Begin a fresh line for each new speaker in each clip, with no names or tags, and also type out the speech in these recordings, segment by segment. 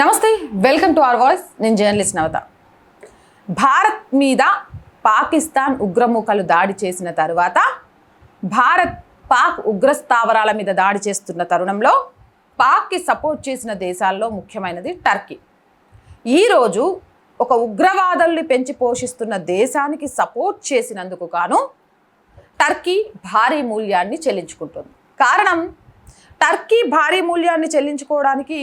నమస్తే welcome to our voice. నేను journalist నవత. భారత్ మీద పాకిస్తాన్ ఉగ్రముఖలు దాడి చేసిన తరువాత భారత్ పాక్ ఉగ్రస్థావరాల మీద దాడి చేస్తున్న తరుణంలో పాక్కి సపోర్ట్ చేసిన దేశాల్లో ముఖ్యమైనది టర్కీ. ఈరోజు ఒక ఉగ్రవాదుల్ని పెంచి పోషిస్తున్న దేశానికి సపోర్ట్ చేసినందుకు గాను టర్కీ భారీ మూల్యాన్ని చెల్లించుకుంటుంది. కారణం టర్కీ భారీ మూల్యాన్ని చెల్లించుకోవడానికి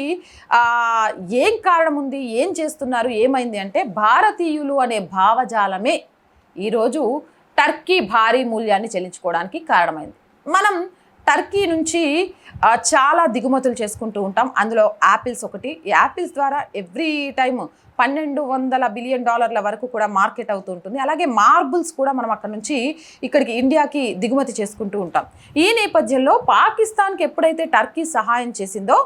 ఏం కారణం ఉంది ఏం చేస్తున్నారు? ఏమైంది అంటే భారతీయులు అనే భావజాలమే ఈరోజు టర్కీ భారీ మూల్యాన్ని చెల్లించుకోవడానికి కారణమైంది. మనం టర్కీ నుంచి చాలా దిగుమతులు చేసుకుంటూ ఉంటాం. అందులో యాపిల్స్ ఒకటి. ఈ యాపిల్స్ ద్వారా ఎవ్రీ టైం పన్నెండు వందల బిలియన్ డాలర్ల వరకు కూడా మార్కెట్ అవుతూ ఉంటుంది. అలాగే మార్బుల్స్ కూడా మనం అక్కడ నుంచి ఇక్కడికి ఇండియాకి దిగుమతి చేసుకుంటూ ఉంటాం. ఈ నేపథ్యంలో పాకిస్తాన్కి ఎప్పుడైతే టర్కీ సహాయం చేసిందో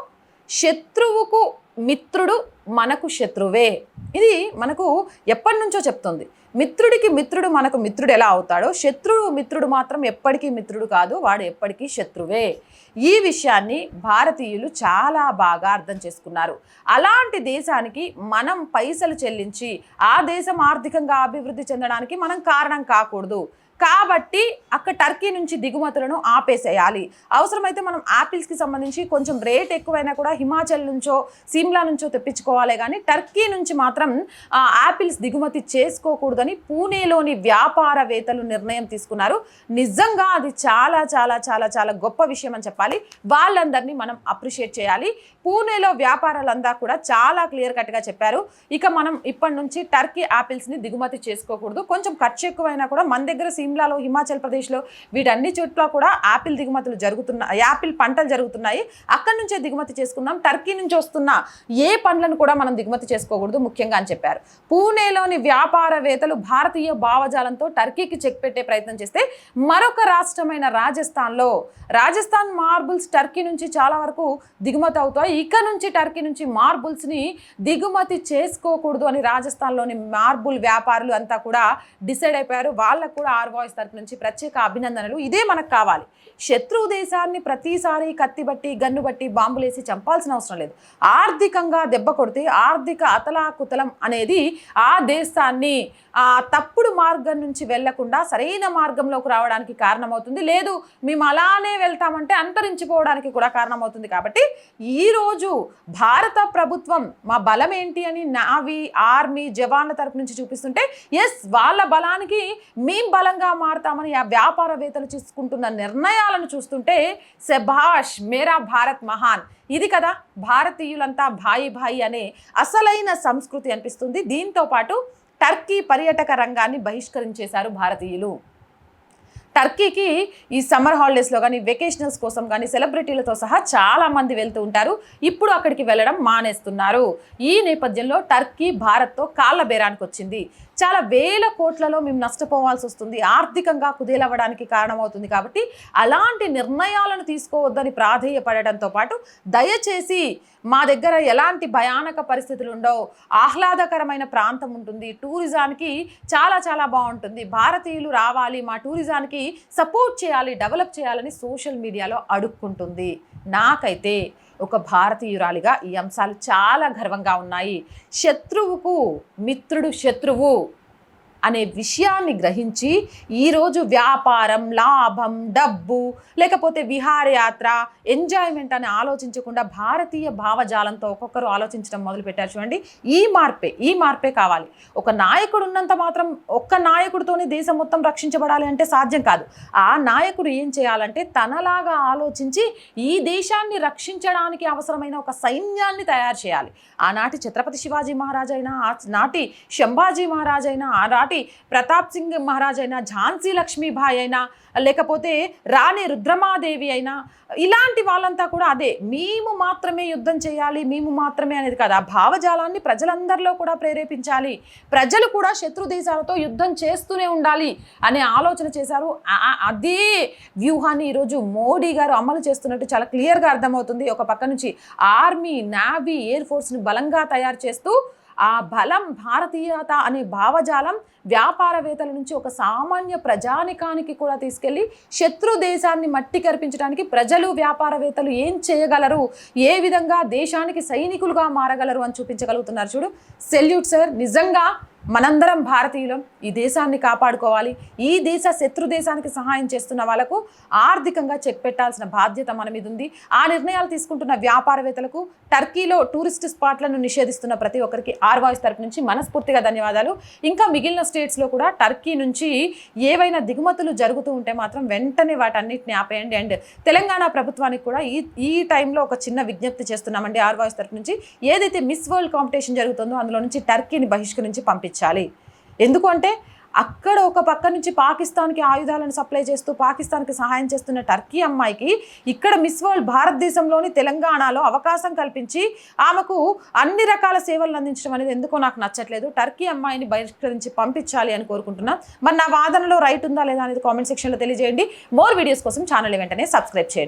శత్రువుకు మిత్రుడు మనకు శత్రువే. ఇది మనకు ఎప్పటి నుంచో చెప్తుంది. మిత్రుడికి మిత్రుడు మనకు మిత్రుడు ఎలా అవుతాడో శత్రువు మిత్రుడు మాత్రం ఎప్పటికీ మిత్రుడు కాదు వాడు ఎప్పటికీ శత్రువే. ఈ విషయాన్ని భారతీయులు చాలా బాగా అర్థం చేసుకున్నారు. అలాంటి దేశానికి మనం పైసలు చెల్లించి ఆ దేశం ఆర్థికంగా అభివృద్ధి చెందడానికి మనం కారణం కాకూడదు. కాబట్టి అక్కడ టర్కీ నుంచి దిగుమతులను ఆపేసేయాలి. అవసరమైతే మనం యాపిల్స్కి సంబంధించి కొంచెం రేట్ ఎక్కువైనా కూడా హిమాచల్ నుంచో సిమ్లా నుంచో తెప్పించుకోవాలి కానీ టర్కీ నుంచి మాత్రం ఆ, యాపిల్స్ దిగుమతి చేసుకోకూడదని పూణేలోని వ్యాపారవేత్తలు నిర్ణయం తీసుకున్నారు. నిజంగా అది చాలా చాలా చాలా చాలా గొప్ప విషయం అని చెప్పాలి. వాళ్ళందరినీ మనం అప్రిషియేట్ చేయాలి. పూణేలో వ్యాపారాలంతా కూడా చాలా క్లియర్ కట్గా చెప్పారు. ఇక మనం ఇప్పటి నుంచి టర్కీ యాపిల్స్ని దిగుమతి చేసుకోకూడదు. కొంచెం ఖర్చు ఎక్కువైనా కూడా మన దగ్గర సిమ్లాలో హిమాచల్ ప్రదేశ్లో వీటన్ని చోట్ల కూడా యాపిల్ దిగుమతులు జరుగుతున్నాయి యాపిల్ పంటలు జరుగుతున్నాయి. అక్కడి నుంచే దిగుమతి చేసుకున్నాం టర్కీ నుంచి వస్తున్న ఏ పండ్లను కూడా మనం దిగుమతి చేసుకోకూడదు ముఖ్యంగా అని చెప్పారు. పూణేలోని వ్యాపారవేత్తలు భారతీయ భావజాలంతో టర్కీకి చెక్ పెట్టే ప్రయత్నం చేస్తే మరొక రాష్ట్రమైన రాజస్థాన్లో రాజస్థాన్ మార్బుల్స్ టర్కీ నుంచి చాలా వరకు దిగుమతి అవుతాయి. ఇక నుంచి టర్కీ నుంచి మార్బుల్స్ని దిగుమతి చేసుకోకూడదు అని రాజస్థాన్లోని మార్బుల్ వ్యాపారులు అంతా కూడా డిసైడ్ అయిపోయారు. వాళ్ళకు కూడా ఆర్ బాయ్స్ తరపు నుంచి ప్రత్యేక అభినందనలు. ఇదే మనకు కావాలి. శత్రువు దేశాన్ని ప్రతిసారి కత్తి బట్టి గన్ను బట్టి బాంబులేసి చంపాల్సిన అవసరం లేదు. ఆర్థికంగా దెబ్బ కొడితే ఆర్థిక అతలాకుతలం అనేది ఆ దేశాన్ని ఆ తప్పుడు మార్గం నుంచి వెళ్ళకుండా సరైన మార్గంలోకి రావడానికి కారణమవుతుంది. లేదు మేము అలానే వెళ్తామంటే అంతరించిపోవడానికి కూడా కారణమవుతుంది కాబట్టి ఈరోజు భారత ప్రభుత్వం మా బలం ఏంటి అని నావీ ఆర్మీ జవాన్ల తరపు నుంచి చూపిస్తుంటే ఎస్ వాళ్ళ బలానికి మేం బలంగా మారుతామని ఆ వ్యాపారవేత్తలు తీసుకుంటున్న నిర్ణయాలను చూస్తుంటే సెభాష్ మేరా భారత్ మహాన్. ఇది కదా భారతీయులంతా భాయి భాయి అనే అసలైన సంస్కృతి అనిపిస్తుంది. దీంతో పాటు టర్కీ పర్యాటక రంగాన్ని బహిష్కరించేశారు భారతీయులు. టర్కీకి ఈ సమ్మర్ హాలిడేస్లో కానీ వెకేషనల్స్ కోసం కానీ సెలబ్రిటీలతో సహా చాలామంది వెళ్తూ ఉంటారు. ఇప్పుడు అక్కడికి వెళ్ళడం మానేస్తున్నారు. ఈ నేపథ్యంలో టర్కీ భారత్తో కాళ్ళ బేరానికి వచ్చింది. చాలా వేల కోట్లలో మేము నష్టపోవాల్సి వస్తుంది. ఆర్థికంగా కుదేలవ్వడానికి కారణమవుతుంది కాబట్టి అలాంటి నిర్ణయాలను తీసుకోవద్దని ప్రాధేయపడటంతో పాటు దయచేసి మా దగ్గర ఎలాంటి భయానక పరిస్థితులు ఉండవు. ఆహ్లాదకరమైన ప్రాంతం ఉంటుంది. టూరిజానికి చాలా చాలా బాగుంటుంది. భారతీయులు రావాలి. మా టూరిజానికి సపోర్ట్ చేయాలి డెవలప్ చేయాలని సోషల్ మీడియాలో అడుక్కుంటుంది. నాకైతే ఒక భారతీయురాలిగా ఈ అంశాలు చాలా గర్వంగా ఉన్నాయి. శత్రువుకు మిత్రుడు శత్రువు అనే విషయాన్ని గ్రహించి ఈరోజు వ్యాపారం లాభం డబ్బు లేకపోతే విహారయాత్ర ఎంజాయ్మెంట్ అని ఆలోచించకుండా భారతీయ భావజాలంతో ఒక్కొక్కరు ఆలోచించడం మొదలుపెట్టారు చూడండి. ఈ మార్పే ఈ మార్పే కావాలి. ఒక నాయకుడు ఉన్నంత మాత్రం ఒక్క నాయకుడితోనే దేశం మొత్తం రక్షించబడాలి అంటే సాధ్యం కాదు. ఆ నాయకుడు ఏం చేయాలంటే తనలాగా ఆలోచించి ఈ దేశాన్ని రక్షించడానికి అవసరమైన ఒక సైన్యాన్ని తయారు చేయాలి. ఆనాటి ఛత్రపతి శివాజీ మహారాజ్ అయినా నాటి శంభాజీ మహారాజ్ అయినా ఆనాటి ప్రతాప్ సింగ్ మహారాజ్ అయినా ఝాన్సీ లక్ష్మీబాయి అయినా లేకపోతే రాణి రుద్రమాదేవి అయినా ఇలాంటి వాళ్ళంతా కూడా అదే మేము మాత్రమే యుద్ధం చేయాలి మేము మాత్రమే అనేది కాదు. ఆ భావజాలాన్ని ప్రజలందరిలో కూడా ప్రేరేపించాలి. ప్రజలు కూడా శత్రు దేశాలతో యుద్ధం చేస్తూనే ఉండాలి అనే ఆలోచన చేశారు. అదే వ్యూహాన్ని ఈరోజు మోడీ గారు అమలు చేస్తున్నట్టు చాలా క్లియర్గా అర్థమవుతుంది. ఒక పక్క నుంచి ఆర్మీ నావీ ఎయిర్ ఫోర్స్ని బలంగా తయారు చేస్తూ ఆ బలం భారతీయత అనే భావజాలం వ్యాపారవేత్తల నుంచి ఒక సామాన్య ప్రజానికానికి కూడా తీసుకెళ్ళి శత్రు దేశాన్ని మట్టి కరిపించడానికి ప్రజలు వ్యాపారవేత్తలు ఏం చేయగలరు? ఏ విధంగా దేశానికి సైనికులుగా మారగలరు అని చూపించగలుగుతున్నారు చూడు. సెల్యూట్ సార్ నిజంగా మనందరం భారతీయులం ఈ దేశాన్ని కాపాడుకోవాలి ఈ దేశ శత్రు దేశానికి సహాయం చేస్తున్న వాళ్ళకు ఆర్థికంగా చెక్ పెట్టాల్సిన బాధ్యత మన మీద ఉంది. ఆ నిర్ణయాలు తీసుకుంటున్న వ్యాపారవేత్తలకు టర్కీలో టూరిస్ట్ స్పాట్లను నిషేధిస్తున్న ప్రతి ఒక్కరికి ఆర్ వాయిస్ తరపు నుంచి మనస్ఫూర్తిగా ధన్యవాదాలు. ఇంకా మిగిలిన స్టేట్స్లో కూడా టర్కీ నుంచి ఏవైనా దిగుమతులు జరుగుతూ ఉంటే మాత్రం వెంటనే వాటన్నిటిని ఆపేయండి. అండ్ తెలంగాణ ప్రభుత్వానికి కూడా ఈ ఈ టైంలో ఒక చిన్న విజ్ఞప్తి చేస్తున్నామండి ఆర్ వాయిస్ తరపు నుంచి. ఏదైతే మిస్ వరల్డ్ కాంపిటీషన్ జరుగుతుందో అందులో నుంచి టర్కీని బహిష్కరించి పంపించాలి ఎందుకు అంటే అక్కడ ఒక పక్క నుంచి పాకిస్తాన్కి ఆయుధాలను సప్లై చేస్తూ పాకిస్తాన్కి సహాయం చేస్తున్న టర్కీ అమ్మాయికి ఇక్కడ మిస్ వరల్డ్ భారతదేశంలోని తెలంగాణలో అవకాశం కల్పించి ఆమెకు అన్ని రకాల సేవలను అందించడం అనేది ఎందుకో నాకు నచ్చట్లేదు. టర్కీ అమ్మాయిని బహిష్కరించి పంపించాలి అని కోరుకుంటున్నా. మరి నా వాదనలో రైట్ ఉందా లేదా అనేది కామెంట్ సెక్షన్లో తెలియజేయండి. మోర్ వీడియోస్ కోసం ఛానల్ వెంటనే సబ్స్క్రైబ్ చేయండి.